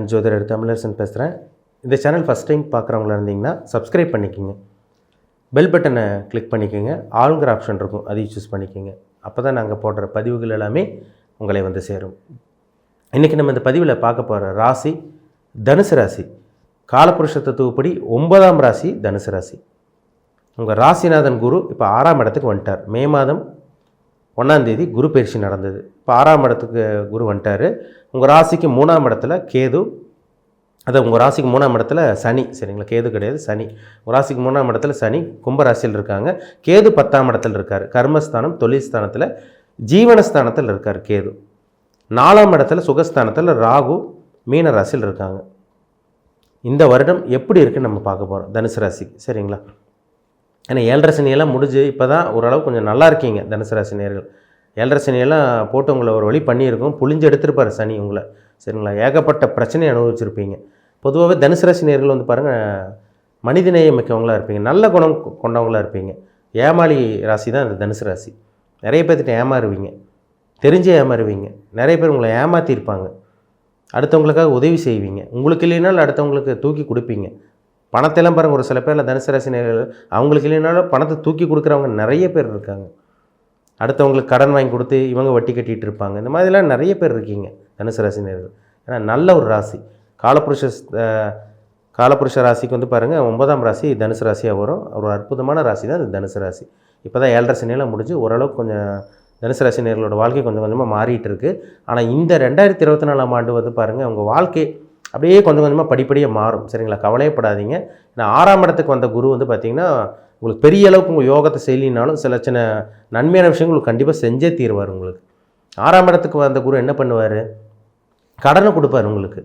And ஜோதிடர் தமிழரசன் பேசுகிறேன் இந்த சேனல் ஃபஸ்ட் டைம் பார்க்குறவங்களா இருந்தீங்கன்னா சப்ஸ்கிரைப் பண்ணிக்கோங்க. பெல் பட்டனை கிளிக் பண்ணிக்கோங்க. ஆளுங்கிற ஆப்ஷன் இருக்கும். அதையும் சூஸ் பண்ணிக்கோங்க. அப்போ தான் நாங்கள் போடுற பதிவுகள் எல்லாமே உங்களை வந்து சேரும். இன்றைக்கி நம்ம இந்த பதிவில் பார்க்க போகிற ராசி தனுசு ராசி. காலபுருஷ தத்துவப்படி ஒன்பதாம் ராசி தனுசு ராசி. உங்கள் ராசிநாதன் குரு இப்போ ஆறாம் இடத்துக்கு வந்துட்டார். மே மாதம் ஒன்றாந்தேதி குரு பயிற்சி நடந்தது. இப்போ ஆறாம் இடத்துக்கு குரு வந்துட்டார். உங்கள் ராசிக்கு மூணாம் இடத்துல கேது. அது உங்கள் ராசிக்கு மூணாம் இடத்துல சனி. சரிங்களா? கேது கிடையாது சனி. உங்கள் ராசிக்கு மூணாம் இடத்துல சனி கும்பராசியில் இருக்காங்க. கேது பத்தாம் இடத்துல இருக்கார். கர்மஸ்தானம் தொழில் ஸ்தானத்தில் ஜீவனஸ்தானத்தில் இருக்கார் கேது. நாலாம் இடத்துல சுகஸ்தானத்தில் ராகு மீன ராசியில் இருக்காங்க. இந்த வருடம் எப்படி இருக்குன்னு நம்ம பார்க்க போகிறோம் தனுசு ராசிக்கு. சரிங்களா? ஏன்னா ஏழரை சனியெல்லாம் முடிஞ்சு இப்போ தான் ஓரளவு கொஞ்சம் நல்லா இருக்கீங்க தனுசு ராசி நேர்கள் ஏழரை சனியெல்லாம் போட்டு உங்களை ஒரு வழி பண்ணியிருக்கோம் புளிஞ்சு எடுத்திருப்பார் சனி உங்களை. சரிங்களா? ஏகப்பட்ட பிரச்சனையை அனுபவிச்சிருப்பீங்க. பொதுவாகவே தனுசு ராசி நேர்கள் வந்து பாருங்கள் மனிதநேயம் மிக்கவங்களாக இருப்பீங்க நல்ல குணம் கொண்டவங்களாக கொண்டவங்களா இருப்பீங்க. ஏமாளி ராசி தான் இந்த தனுசு ராசி. நிறைய பேர்த்திட்ட ஏமாறுவீங்க. தெரிஞ்சே ஏமாறுவீங்க. நிறைய பேர் உங்களை ஏமாற்றிருப்பாங்க அடுத்தவங்களுக்காக உதவி செய்வீங்க. உங்களுக்கு இல்லைனாலும் அடுத்தவங்களுக்கு தூக்கி கொடுப்பீங்க. பணத்தெல்லாம் பாருங்கள் ஒரு சில பேரில் தனுசு ராசி நேர்கள் அவங்களுக்கு இல்லைனாலும் பணத்தை தூக்கி கொடுக்குறவங்க நிறைய பேர் இருக்காங்க. அடுத்தவங்களுக்கு கடன் வாங்கி கொடுத்து இவங்க வட்டி கட்டிகிட்டு இருப்பாங்க. இந்த மாதிரிலாம் நிறைய பேர் இருக்கீங்க தனுசு ராசி நேர்கள் ஏன்னா நல்ல ஒரு ராசி. காலப்புருஷ காலபுருஷ காலப்புருஷ ராசிக்கு வந்து பாருங்கள் ஒன்பதாம் ராசி தனுசு ராசியாக வரும். ஒரு அற்புதமான ராசி தான் இந்த தனுசு ராசி. இப்போ தான் ஏழரை சனியெல்லாம் முடிஞ்சு ஓரளவுக்கு கொஞ்சம் தனுசு ராசி நேர்களோட வாழ்க்கை கொஞ்சம் கொஞ்சமாக மாறிட்டு இருக்குது ஆனால் இந்த ரெண்டாயிரத்தி இருபத்தி நாலாம் ஆண்டு வந்து பாருங்கள் உங்கள் வாழ்க்கை அப்படியே கொஞ்சம் கொஞ்சமாக படிப்படியாக மாறும். சரிங்களா? கவலையப்படாதீங்க. ஏன்னா ஆறாம் இடத்துக்கு வந்த குரு வந்து பார்த்திங்கன்னா உங்களுக்கு பெரிய அளவுக்கு உங்கள் யோகத்தை செய்யலினாலும் சில சின்ன நன்மையான விஷயங்கள் உங்களுக்கு கண்டிப்பாக செஞ்சே தீருவார் உங்களுக்கு. ஆறாம் இடத்துக்கு வந்த குரு என்ன பண்ணுவார்? கடனை கொடுப்பார் உங்களுக்கு.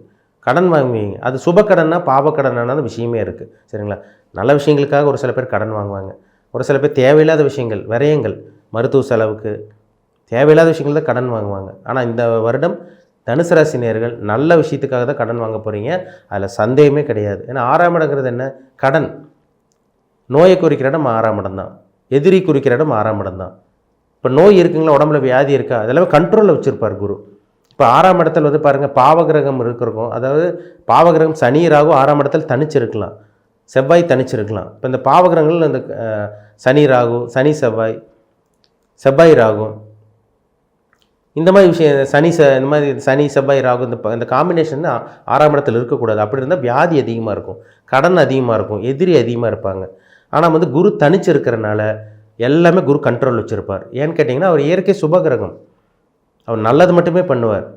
கடன் வாங்குவீங்க அது சுப கடன்னா பாவ கடனான விஷயமே இருக்குது சரிங்களா? நல்ல விஷயங்களுக்காக ஒரு சில பேர் கடன் வாங்குவாங்க. ஒரு சில பேர் தேவையில்லாத விஷயங்கள் விரயங்கள் மருத்துவ செலவுக்கு தேவையில்லாத விஷயங்கள் தான் கடன் வாங்குவாங்க. ஆனால் இந்த வருடம் தனுசு ராசி நேர்கள் நல்ல விஷயத்துக்காக தான் கடன் வாங்க போகிறீங்க அதில் சந்தேகமே கிடையாது. ஏன்னா ஆறாம் இடங்கிறது என்ன? கடன். நோயை குறிக்கிற இடம் ஆறாம் இடம் தான். எதிரி குறிக்கிற இடம் ஆறாம் இடம் தான். இப்போ நோய் இருக்குங்களா? உடம்புல வியாதி இருக்கா? அதெல்லாமே கண்ட்ரோலில் வச்சுருப்பார் குரு. இப்போ ஆறாம் இடத்துல வந்து பாருங்கள் பாவகிரகம் இருக்கிறக்கும் அதாவது பாவகிரகம் சனி ராகு ஆறாம் இடத்துல தனிச்சிருக்கலாம். செவ்வாய் தனிச்சிருக்கலாம். இப்போ இந்த பாவகிரகங்கள் இந்த சனி ராகு சனி செவ்வாய் செவ்வாய் ராகு இந்த மாதிரி விஷயம் சனி ச இந்த மாதிரி சனி செவ்வாய் ராகு இந்த இந்த காம்பினேஷன் ஆறாம் இடத்துல இருக்கக்கூடாது. அப்படி இருந்தால் வியாதி அதிகமாக இருக்கும். கடன் அதிகமாக இருக்கும். எதிரி அதிகமாக இருப்பாங்க. ஆனால் வந்து குரு தனிச்சு இருக்கிறனால எல்லாமே குரு கண்ட்ரோல் வச்சுருப்பார். ஏன்னு கேட்டிங்கன்னா அவர் இயற்கை சுபகிரகம். அவர் நல்லது மட்டுமே பண்ணுவார்.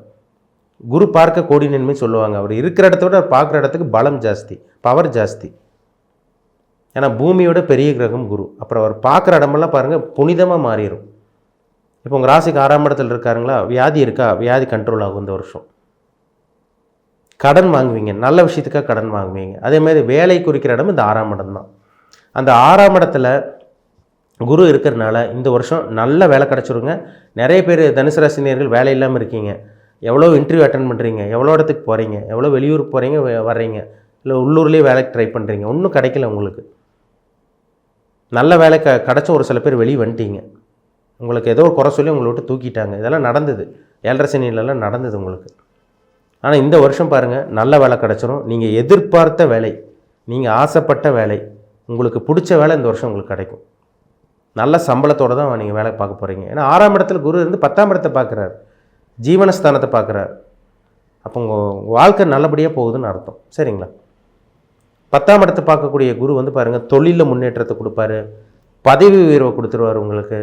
குரு பார்க்க கோடி நன்மை சொல்லுவாங்க. அவர் இருக்கிற இடத்த விட அவர் பார்க்குற இடத்துக்கு பலம் ஜாஸ்தி பவர் ஜாஸ்தி. ஏன்னா பூமியோட பெரிய கிரகம் குரு. அப்புறம் அவர் பார்க்குற இடமெல்லாம் பாருங்கள் புனிதமாக மாறிடும் இப்போ உங்கள் ராசிக்கு ஆறாம் இடத்துல இருக்காருங்களா? வியாதி இருக்கா? வியாதி கண்ட்ரோல் ஆகும் இந்த வருஷம். கடன் வாங்குவீங்க. நல்ல விஷயத்துக்காக கடன் வாங்குவீங்க. அதே மாதிரி வேலை குறிக்கிற இடம் இந்த ஆறாம் இடம் தான். அந்த ஆறாம் இடத்துல குரு இருக்கிறனால இந்த வருஷம் நல்ல வேலை கிடச்சிருங்க. நிறைய பேர் தனுசு ராசினியர்கள் வேலை இல்லாமல் இருக்கீங்க. எவ்வளோ இன்டர்வியூ அட்டன் பண்ணுறீங்க எவ்வளோ இடத்துக்கு போகிறீங்க எவ்வளோ வெளியூர் போகிறீங்க வர்றீங்க? இல்லை உள்ளூர்லேயே வேலைக்கு ட்ரை பண்ணுறீங்க ஒன்றும் கிடைக்கல உங்களுக்கு. நல்ல வேலை க கிடச்ச ஒரு சில பேர் வெளியே வந்துட்டீங்க. உங்களுக்கு ஏதோ ஒரு குறை சொல்லி உங்களை விட்டு தூக்கிட்டாங்க. இதெல்லாம் நடந்தது. ஏழரை நடந்தது உங்களுக்கு. ஆனால் இந்த வருஷம் பாருங்கள் நல்ல வேலை கிடச்சிரும். நீங்கள் எதிர்பார்த்த வேலை நீங்கள் ஆசைப்பட்ட வேலை உங்களுக்கு பிடிச்ச வேலை இந்த வருஷம் உங்களுக்கு கிடைக்கும். நல்ல சம்பளத்தோடு தான் நீங்கள் வேலை பார்க்க போகிறீங்க ஏன்னா ஆறாம் இடத்துல குரு இருந்து பத்தாம் இடத்தை பார்க்குறாரு. ஜீவனஸ்தானத்தை பார்க்குறாரு. அப்போ உங்கள் வாழ்க்கை நல்லபடியாக போகுதுன்னு அர்த்தம். சரிங்களா? பத்தாம் இடத்தை பார்க்கக்கூடிய குரு வந்து பாருங்கள் தொழிலில் முன்னேற்றத்தை கொடுப்பாரு. பதவி உயர்வை கொடுத்துருவார் உங்களுக்கு.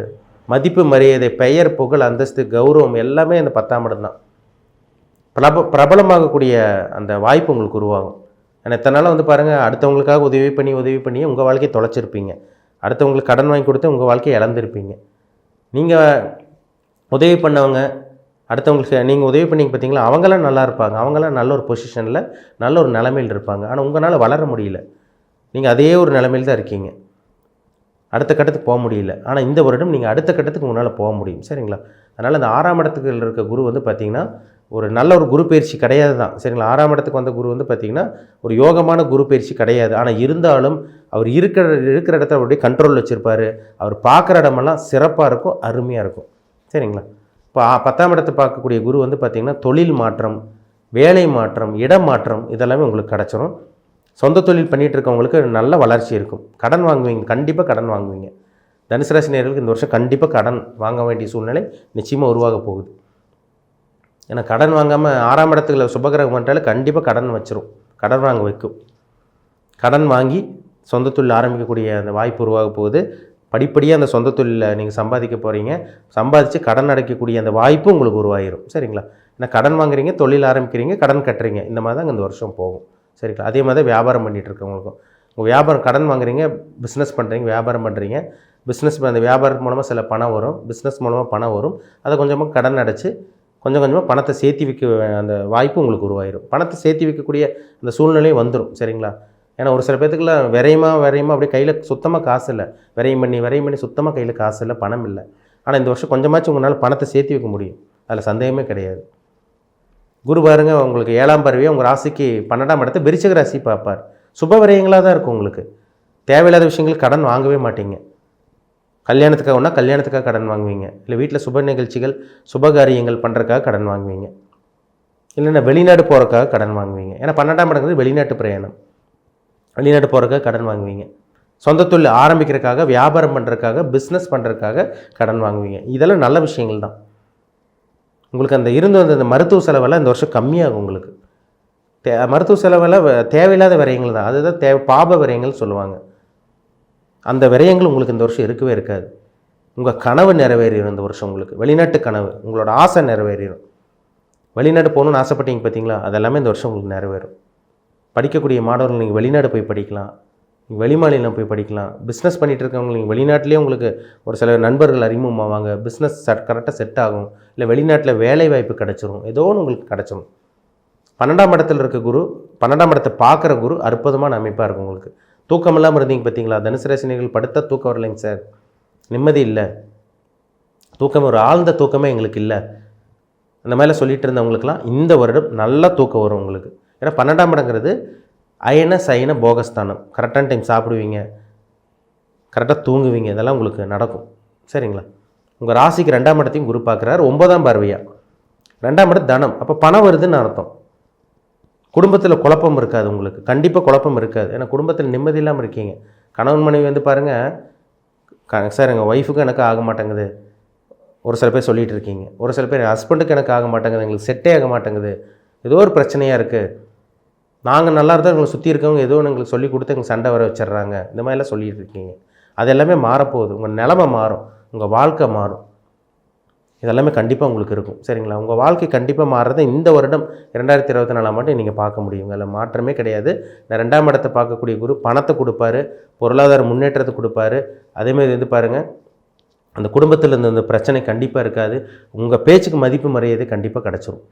மதிப்பு மரியாதை பெயர் புகழ் அந்தஸ்து கௌரவம் எல்லாமே அந்த பத்தாம் இடம் தான். பிரப பிரபலமாகக்கூடிய அந்த வாய்ப்பு உங்களுக்கு உருவாகும். ஏன்னா இத்தனை நாளாக வந்து பாருங்கள் அடுத்தவங்களுக்காக உதவி பண்ணி உதவி பண்ணி உங்கள் வாழ்க்கையை தொலைச்சிருப்பீங்க. அடுத்தவங்களுக்கு கடன் வாங்கி கொடுத்து உங்கள் வாழ்க்கையை இழந்திருப்பீங்க. நீங்கள் உதவி பண்ணவங்க அடுத்தவங்களுக்கு நீங்கள் உதவி பண்ணிங்க பார்த்தீங்களா அவங்களாம் நல்லா இருப்பாங்க. அவங்களாம் நல்ல ஒரு பொசிஷனில் நல்ல ஒரு நிலமையில் இருப்பாங்க. ஆனால் உங்களால் வளர முடியல. நீங்கள் அதே ஒரு நிலமையில் தான் இருக்கீங்க. அடுத்த கட்டத்துக்கு போக முடியல. ஆனால் இந்த வருடம் நீங்கள் அடுத்த கட்டத்துக்கு உங்களால் போக முடியும். சரிங்களா? அதனால் அந்த ஆறாம் இடத்துக்கு இருக்க குரு வந்து பார்த்திங்கன்னா ஒரு நல்ல ஒரு குரு பயிற்சி கிடையாது தான் சரிங்களா? ஆறாம் இடத்துக்கு வந்த குரு வந்து பார்த்திங்கன்னா ஒரு யோகமான குரு பயிற்சி கிடையாது. ஆனால் இருந்தாலும் அவர் இருக்கிற இருக்கிற இடத்த அப்படியே கண்ட்ரோல் வச்சுருப்பார். அவர் பார்க்குற இடமெல்லாம் சிறப்பாக இருக்கும் அருமையாக இருக்கும். சரிங்களா? இப்போ பத்தாம் இடத்தை பார்க்கக்கூடிய குரு வந்து பார்த்திங்கன்னா தொழில் மாற்றம் வேலை மாற்றம் இடமாற்றம் இதெல்லாமே உங்களுக்கு கிடச்சிரும். சொந்த தொழில் பண்ணிகிட்டு இருக்கவங்களுக்கு நல்ல வளர்ச்சி இருக்கும். கடன் வாங்குவீங்க கண்டிப்பாக கடன் வாங்குவீங்க. தனுசு ராசி நேர்களுக்கு இந்த வருஷம் கண்டிப்பாக கடன் வாங்க வேண்டிய சூழ்நிலை நிச்சயமாக உருவாக போகுது. ஏன்னா கடன் வாங்காமல் ஆறாம் இடத்துல சுபகிரகம் பண்ணிட்டாலே கண்டிப்பாக கடன் வச்சிரும். கடன் வாங்க வைக்கும். கடன் வாங்கி சொந்த தொழில் ஆரம்பிக்கக்கூடிய அந்த வாய்ப்பு உருவாக போகுது. படிப்படியாக அந்த சொந்த தொழிலில் நீங்கள் சம்பாதிக்க போகிறீங்க சம்பாதிச்சு கடன் அடைக்கக்கூடிய அந்த வாய்ப்பு உங்களுக்கு உருவாகிரும் சரிங்களா? ஏன்னா கடன் வாங்குறீங்க தொழில் ஆரம்பிக்கிறீங்க கடன் கட்டுறீங்க. இந்த மாதிரி தான் இந்த வருஷம் போகும். சரிங்களா? அதே மாதிரி தான் வியாபாரம் பண்ணிகிட்டு இருக்கவங்களுக்கும். உங்கள் வியாபாரம் கடன் வாங்குறீங்க பிஸ்னஸ் பண்ணுறீங்க வியாபாரம் பண்ணுறீங்க பிஸ்னஸ் அந்த வியாபாரம் மூலமாக சில பணம் வரும். பிஸ்னஸ் மூலமாக பணம் வரும். அதை கொஞ்சமாக கடன் அடைச்சி கொஞ்சம் கொஞ்சமாக பணத்தை சேர்த்தி வைக்க அந்த வாய்ப்பு உங்களுக்கு உருவாயிரும். பணத்தை சேர்த்தி வைக்கக்கூடிய அந்த சூழ்நிலையும் வந்துடும் சரிங்களா? ஏன்னா ஒரு சில பேர்த்துக்குலாம் விரையுமா விரையுமா அப்படியே கையில் சுத்தமாக காசு இல்லை. விரையும் பண்ணி விரையும் பண்ணி சுத்தமாக கையில் காசு இல்லை பணம் இல்லை. ஆனால் இந்த வருஷம் கொஞ்சமாச்சும் உங்களால் பணத்தை சேர்த்தி வைக்க முடியும். அதில் சந்தேகமே கிடையாது. குரு பாருங்க உங்களுக்கு ஏழாம் பறவையை உங்கள் ராசிக்கு பன்னெண்டாம் இடத்தை விருச்சிக ராசி பார்ப்பார். சுப விரயங்களாக தான் இருக்கும் உங்களுக்கு. தேவையில்லாத விஷயங்களுக்கு கடன் வாங்கவே மாட்டீங்க. கல்யாணத்துக்காக ஒன்றா கல்யாணத்துக்காக கடன் வாங்குவீங்க. இல்லை வீட்டில் சுப நிகழ்ச்சிகள் சுபகாரியங்கள் பண்ணுறதுக்காக கடன் வாங்குவீங்க. இல்லைன்னா வெளிநாடு போகிறக்காக கடன் வாங்குவீங்க. ஏன்னா பன்னெண்டாம் இடங்கிறது வெளிநாட்டு பிரயாணம். வெளிநாட்டு போகிறதுக்காக கடன் வாங்குவீங்க. சொந்த தொழில் ஆரம்பிக்கிறதுக்காக வியாபாரம் பண்ணுறதுக்காக பிஸ்னஸ் பண்ணுறதுக்காக கடன் வாங்குவீங்க. இதெல்லாம் நல்ல விஷயங்கள் தான். உங்களுக்கு அந்த இருந்து வந்த அந்த மருத்துவ செலவெல்லாம் இந்த வருஷம் கம்மியாகும் உங்களுக்கு. தே மருத்துவ செலவெல்லாம் வ- தேவையில்லாத விரயங்கள் தான். அதுதான் தேவை பாப விரயங்கள் சொல்லுவாங்க. அந்த விரயங்கள் உங்களுக்கு இந்த வருஷம் இருக்கவே இருக்காது. உங்கள் கனவு நிறைவேறிடும் இந்த வருஷம் உங்களுக்கு. வெளிநாட்டு கனவு உங்களோட ஆசை நிறைவேறிடும் வெளிநாடு போகணுன்னு ஆசைப்பட்டீங்க பார்த்தீங்களா? அதெல்லாமே இந்த வருஷம் உங்களுக்கு நிறைவேறும். படிக்கக்கூடிய மாணவர்கள் நீங்கள் வெளிநாடு போய் படிக்கலாம். நீங்கள் வெளிமாநிலம் போய் படிக்கலாம். பிஸ்னஸ் பண்ணிகிட்டு இருக்கவங்க நீங்கள் வெளிநாட்டிலே உங்களுக்கு ஒரு சில நண்பர்கள் அறிமுகமாவாங்க. பிஸ்னஸ் கரெக்டாக செட் ஆகும். இல்லை வெளிநாட்டில் வேலை வாய்ப்பு கிடச்சிரும். ஏதோ ஒன்று உங்களுக்கு கிடச்சிரும். பன்னெண்டாம் இடத்துல இருக்க குரு பன்னெண்டாம் இடத்தை பார்க்குற குரு அற்புதமான அமைப்பாக இருக்கும் உங்களுக்கு. தூக்கம் இல்லாமல் இருந்தீங்க பார்த்தீங்களா? தனுசு படுத்த தூக்கம் வரலைங்க சார். நிம்மதி இல்லை. தூக்கம் ஒரு ஆழ்ந்த தூக்கமே எங்களுக்கு இல்லை. அந்த மாதிரிலாம் சொல்லிகிட்டு இருந்தவங்களுக்குலாம் இந்த வருடம் நல்லா தூக்கம் வரும் உங்களுக்கு. ஏன்னா பன்னெண்டாம் இடங்கிறது அயன சயன போகஸ்தானம். கரெக்டான டைம் சாப்பிடுவீங்க. கரெக்டாக தூங்குவீங்க. இதெல்லாம் உங்களுக்கு நடக்கும். சரிங்களா? உங்கள் ராசிக்கு ரெண்டாம் இடத்தையும் குரு பார்க்குறாரு. ஒன்பதாம் பார்வையாக ரெண்டாம் இடம் தனம். அப்போ பணம் வருதுன்னு அர்த்தம். குடும்பத்தில் குழப்பம் இருக்காது உங்களுக்கு. கண்டிப்பாக குழப்பம் இருக்காது. ஏன்னா குடும்பத்தில் நிம்மதி இல்லாமல் இருக்கீங்க. கணவன் மனைவி வந்து பாருங்கள் சார் எங்கள் ஒய்ஃபுக்கும் எனக்கு ஆக மாட்டேங்குது. ஒரு சில பேர் சொல்லிகிட்டு இருக்கீங்க. ஒரு சில பேர் ஹஸ்பண்டுக்கு எனக்கு ஆக மாட்டேங்குது. எங்களுக்கு செட்டே ஆக மாட்டேங்குது. ஏதோ ஒரு பிரச்சனையாக இருக்குது நாங்கள் நல்லா இருந்தால் எங்களை சுற்றி இருக்கவங்க ஏதோ ஒன்று எங்களுக்கு சொல்லி கொடுத்து எங்களுக்கு சண்டை வர வச்சிடுறாங்க. இந்த மாதிரிலாம் சொல்லிட்டு இருக்கீங்க. அது எல்லாமே மாறப்போகுது. உங்கள் நிலமை மாறும். உங்கள் வாழ்க்கை மாறும். இதெல்லாமே கண்டிப்பாக உங்களுக்கு இருக்கும். சரிங்களா? உங்கள் வாழ்க்கை கண்டிப்பாக மாறுறதை இந்த வருடம் இரண்டாயிரத்தி இருபத்தி நாலாம் ஆண்டு நீங்கள் பார்க்க முடியும். அதில் மாற்றமே கிடையாது. இந்த ரெண்டாம் இடத்தை பார்க்கக்கூடிய குரு பணத்தை கொடுப்பாரு. பொருளாதார முன்னேற்றத்தை கொடுப்பாரு. அதேமாதிரி வந்து பாருங்கள் அந்த குடும்பத்தில் இருந்த அந்த பிரச்சனை கண்டிப்பாக இருக்காது. உங்கள் பேச்சுக்கு மதிப்பு மரியாதை கண்டிப்பாக கிடச்சிரும்.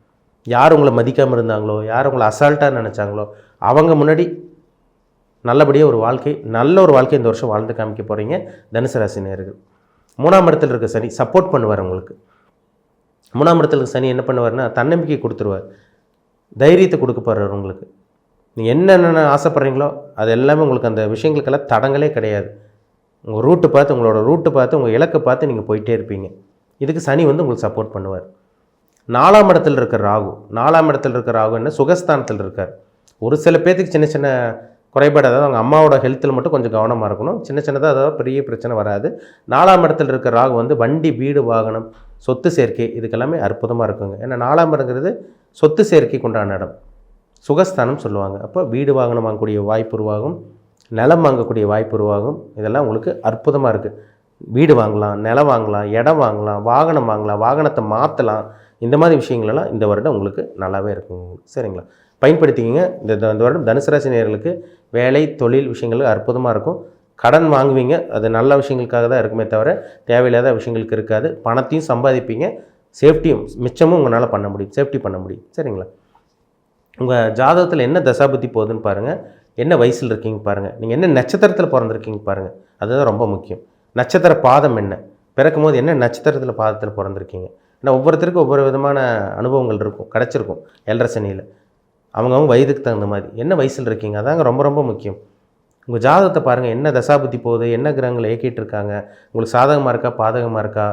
யார் உங்களை மதிக்காமல் இருந்தாங்களோ யார் உங்களை அசால்ட்டாக நினச்சாங்களோ அவங்க முன்னாடி நல்லபடியாக ஒரு வாழ்க்கை நல்ல ஒரு வாழ்க்கை இந்த வருஷம் வாழ்ந்து காமிக்க போகிறீங்க தனுசு ராசி நேர்கள் மூணாம் இடத்துல இருக்க சனி சப்போர்ட் பண்ணுவார் உங்களுக்கு. மூணாம் இடத்துல இருக்க சனி என்ன பண்ணுவார்னா தன்னம்பிக்கை கொடுத்துருவார். தைரியத்தை கொடுக்க போகிறார் உங்களுக்கு. நீங்கள் என்னென்ன ஆசைப்பட்றீங்களோ அது எல்லாமே உங்களுக்கு அந்த விஷயங்களுக்கெல்லாம் தடங்களே கிடையாது. உங்கள் ரூட்டு பார்த்து உங்களோட ரூட்டு பார்த்து உங்கள் இலக்கை பார்த்து நீங்கள் போயிட்டே இருப்பீங்க. இதுக்கு சனி வந்து உங்களுக்கு சப்போர்ட் பண்ணுவார். நாலாம் இடத்துல இருக்கிற ராகு நாலாம் இடத்துல இருக்கிற ராகு என்ன சுகஸ்தானத்தில் இருக்கார். ஒரு சில பேர்த்துக்கு சின்ன சின்ன குறைபாடு அதாவது அவங்க அம்மாவோட ஹெல்த்தில் மட்டும் கொஞ்சம் கவனமாக இருக்கணும். சின்ன சின்னதாக அதாவது பெரிய பிரச்சனை வராது. நாலாம் இடத்துல இருக்கிற ராகு வந்து வண்டி வீடு வாகனம் சொத்து சேர்க்கை இதுக்கெல்லாமே அற்புதமாக இருக்குங்க. ஏன்னா நாலாம் இடங்கிறது சொத்து சேர்க்கைக்கு உண்டான இடம். சுகஸ்தானம் சொல்லுவாங்க. அப்போ வீடு வாகனம் வாங்கக்கூடிய வாய்ப்பு உருவாகும். நிலம் வாங்கக்கூடிய வாய்ப்பு உருவாகும். இதெல்லாம் உங்களுக்கு அற்புதமாக இருக்குது வீடு வாங்கலாம் நிலம் வாங்கலாம் இடம் வாங்கலாம் வாகனம் வாங்கலாம் வாகனத்தை மாற்றலாம் இந்த மாதிரி விஷயங்களெல்லாம் இந்த வருடம் உங்களுக்கு நல்லாவே இருக்குங்க சரிங்களா? பயன்படுத்திக்கிங்க. இந்த இந்த- இந்த வருடம் தனுசு ராசி நேர்களுக்கு வேலை தொழில் விஷயங்களுக்கு அற்புதமாக இருக்கும். கடன் வாங்குவீங்க. அது நல்ல விஷயங்களுக்காக தான் இருக்குமே தவிர தேவையில்லாத விஷயங்களுக்கு இருக்காது. பணத்தையும் சம்பாதிப்பீங்க. சேஃப்டியும் மிச்சமும் உங்களால் பண்ண முடியும். சேஃப்டி பண்ண முடியும். சரிங்களா? உங்கள் ஜாதகத்தில் என்ன தசாபுத்தி போகுதுன்னு பாருங்கள் என்ன வயசில் இருக்கீங்க பாருங்கள் நீங்கள் என்ன நட்சத்திரத்தில் பிறந்திருக்கீங்க பாருங்கள் அதுதான் ரொம்ப முக்கியம். நட்சத்திர பாதம் என்ன? பிறக்கும் போது என்ன நட்சத்திரத்தில் பாதத்தில் பிறந்திருக்கீங்க? ஏன்னா ஒவ்வொருத்தருக்கும் ஒவ்வொரு விதமான அனுபவங்கள் இருக்கும் கிடச்சிருக்கும். ஏழரை சனியில். அவங்கவுங்க வயதுக்கு தகுந்த மாதிரி. என்ன வயசில் இருக்கீங்க? அதாங்க ரொம்ப ரொம்ப முக்கியம். உங்கள் ஜாதகத்தை பாருங்கள் என்ன தசாபுத்தி போகுது? என்ன கிரகங்களை இயக்கிட்டு இருக்காங்க? உங்களுக்கு சாதகமாக இருக்கா? பாதகமாக இருக்கா?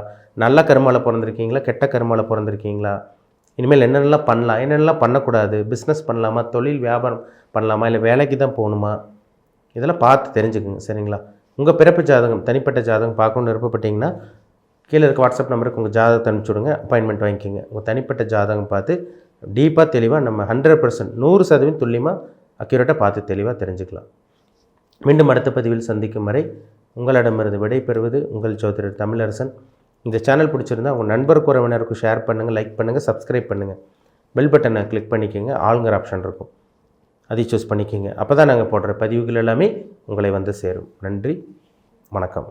நல்ல கருமாவில் பிறந்திருக்கீங்களா? கெட்ட கருமாவில் பிறந்திருக்கீங்களா? இனிமேல் என்னென்னலாம் பண்ணலாம்? என்னென்னலாம் பண்ணக்கூடாது? பிஸ்னஸ் பண்ணலாமா? தொழில் வியாபாரம் பண்ணலாமா? இல்லை வேலைக்கு தான் போகணுமா? இதெல்லாம் பார்த்து தெரிஞ்சுக்குங்க. சரிங்களா? உங்கள் பிறப்பு ஜாதகம் தனிப்பட்ட ஜாதகம் பார்க்கணுன்னு விருப்பப்பட்டீங்கன்னா கீழே இருக்க வாட்ஸ்அப் நம்பருக்கு உங்கள் ஜாதகத்தை அனுப்பிச்சி விடுங்க அப்பாயின்மெண்ட் வாங்கிக்கோங்க. உங்கள் தனிப்பட்ட ஜாதகம் பார்த்து டீப்பாக தெளிவாக நம்ம ஹண்ட்ரட் பர்சன்ட் நூறு சதவீதம் துல்லியமாக அக்யூரேட்டாக பார்த்து தெளிவாக தெரிஞ்சுக்கலாம். மீண்டும் அடுத்த பதிவில் சந்திக்கும் வரை உங்களிடமிருந்து விடைபெறுவது உங்கள் ஜோதிடர் தமிழரசன். இந்த சேனல் பிடிச்சிருந்தா உங்கள் நண்பருக்கு உறவினருக்கு ஷேர் பண்ணுங்கள் லைக் பண்ணுங்கள் சப்ஸ்கிரைப் பண்ணுங்கள் பெல் பட்டனை கிளிக் பண்ணிக்கோங்க ஆளுங்கிற ஆப்ஷன் இருக்கும். அதை சூஸ் பண்ணிக்கோங்க. அப்போ தான் நாங்கள் போடுற பதிவுகள் எல்லாமே உங்களை வந்து சேரும். நன்றி வணக்கம்.